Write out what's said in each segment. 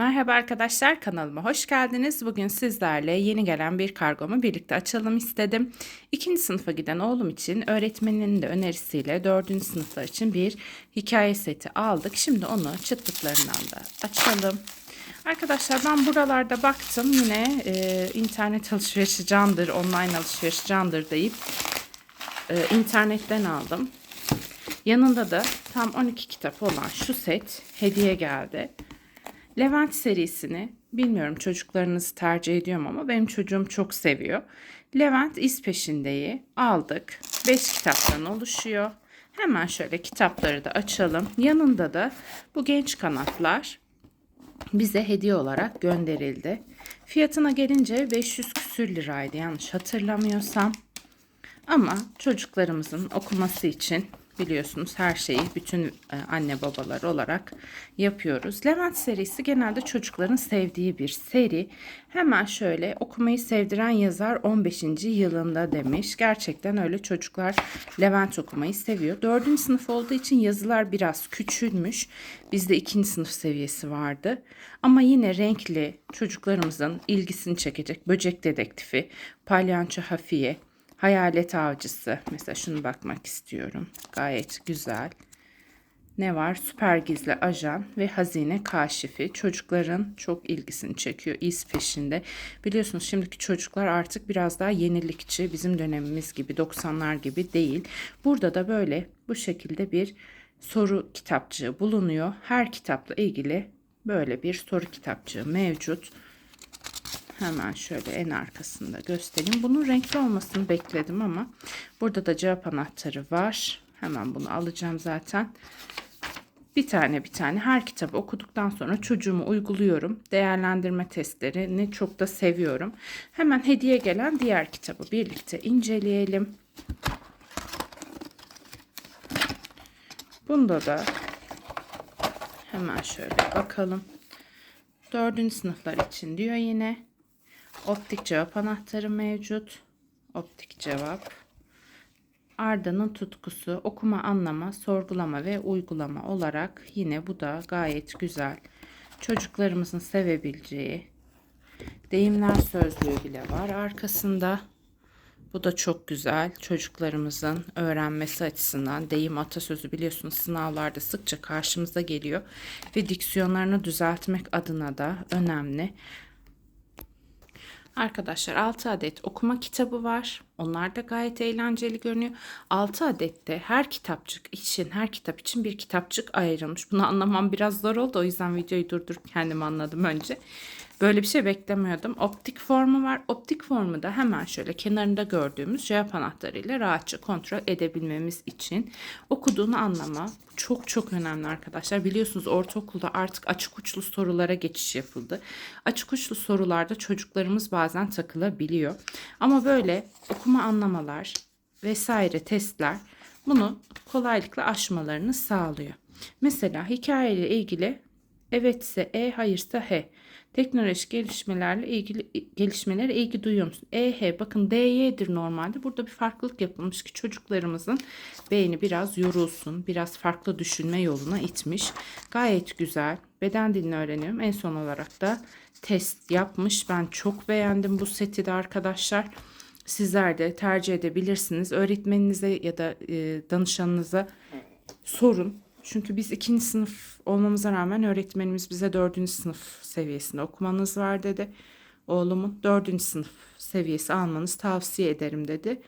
Merhaba arkadaşlar kanalıma hoş geldiniz. Bugün sizlerle yeni gelen bir kargomu birlikte açalım istedim. İkinci sınıfa giden oğlum için öğretmeninin de önerisiyle dördüncü sınıflar için bir hikaye seti aldık. Şimdi onu çıtlıklarından da açalım. Arkadaşlar ben buralarda baktım yine e, internet alışverişi candır, online alışveriş candır deyip e, internetten aldım. Yanında da tam 12 kitap olan şu set hediye geldi. Levent serisini bilmiyorum çocuklarınız tercih ediyor mu ama benim çocuğum çok seviyor. Levent iz peşindeyi aldık. 5 kitaptan oluşuyor. Hemen şöyle kitapları da açalım. Yanında da bu genç kanatlar bize hediye olarak gönderildi. Fiyatına gelince 500 küsür liraydı yanlış hatırlamıyorsam. Ama çocuklarımızın okuması için biliyorsunuz her şeyi bütün e, anne babalar olarak yapıyoruz. Levent serisi genelde çocukların sevdiği bir seri. Hemen şöyle okumayı sevdiren yazar 15. yılında demiş. Gerçekten öyle çocuklar Levent okumayı seviyor. 4. sınıf olduğu için yazılar biraz küçülmüş. Bizde 2. sınıf seviyesi vardı. Ama yine renkli çocuklarımızın ilgisini çekecek Böcek Dedektifi, Palyanço Hafiye, Hayalet avcısı. Mesela şunu bakmak istiyorum. Gayet güzel. Ne var? Süper gizli ajan ve hazine kaşifi. Çocukların çok ilgisini çekiyor. iz peşinde. Biliyorsunuz şimdiki çocuklar artık biraz daha yenilikçi. Bizim dönemimiz gibi 90'lar gibi değil. Burada da böyle bu şekilde bir soru kitapçığı bulunuyor. Her kitapla ilgili böyle bir soru kitapçığı mevcut. Hemen şöyle en arkasında göstereyim. Bunun renkli olmasını bekledim ama burada da cevap anahtarı var. Hemen bunu alacağım zaten. Bir tane bir tane her kitabı okuduktan sonra çocuğumu uyguluyorum. Değerlendirme testlerini çok da seviyorum. Hemen hediye gelen diğer kitabı birlikte inceleyelim. Bunda da hemen şöyle bakalım. Dördüncü sınıflar için diyor yine. Optik cevap anahtarı mevcut. Optik cevap. Arda'nın tutkusu, okuma, anlama, sorgulama ve uygulama olarak yine bu da gayet güzel. Çocuklarımızın sevebileceği deyimler sözlüğü bile var arkasında. Bu da çok güzel. Çocuklarımızın öğrenmesi açısından deyim atasözü biliyorsunuz sınavlarda sıkça karşımıza geliyor ve diksiyonlarını düzeltmek adına da önemli. Arkadaşlar 6 adet okuma kitabı var. Onlar da gayet eğlenceli görünüyor. 6 adette her kitapçık için, her kitap için bir kitapçık ayrılmış. Bunu anlamam biraz zor oldu. O yüzden videoyu durdurup kendim anladım önce. Böyle bir şey beklemiyordum. Optik formu var. Optik formu da hemen şöyle kenarında gördüğümüz cevap anahtarıyla rahatça kontrol edebilmemiz için okuduğunu anlama çok çok önemli arkadaşlar. Biliyorsunuz ortaokulda artık açık uçlu sorulara geçiş yapıldı. Açık uçlu sorularda çocuklarımız bazen takılabiliyor. Ama böyle okuma anlamalar vesaire testler bunu kolaylıkla aşmalarını sağlıyor. Mesela hikayeyle ilgili evetse E, hayırsa H. Teknolojik gelişmelerle ilgili gelişmelere ilgi duyuyor musun? EH bakın DY'dir normalde. Burada bir farklılık yapılmış ki çocuklarımızın beyni biraz yorulsun. Biraz farklı düşünme yoluna itmiş. Gayet güzel. Beden dilini öğreniyorum. En son olarak da test yapmış. Ben çok beğendim bu seti de arkadaşlar. Sizler de tercih edebilirsiniz. Öğretmeninize ya da e, danışanınıza sorun. Çünkü biz ikinci sınıf olmamıza rağmen öğretmenimiz bize dördüncü sınıf seviyesinde okumanız var dedi. Oğlumun dördüncü sınıf seviyesi almanızı tavsiye ederim dedi.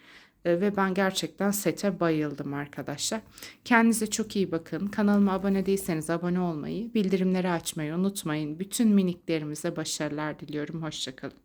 E, ve ben gerçekten sete bayıldım arkadaşlar. Kendinize çok iyi bakın. Kanalıma abone değilseniz abone olmayı, bildirimleri açmayı unutmayın. Bütün miniklerimize başarılar diliyorum. Hoşçakalın.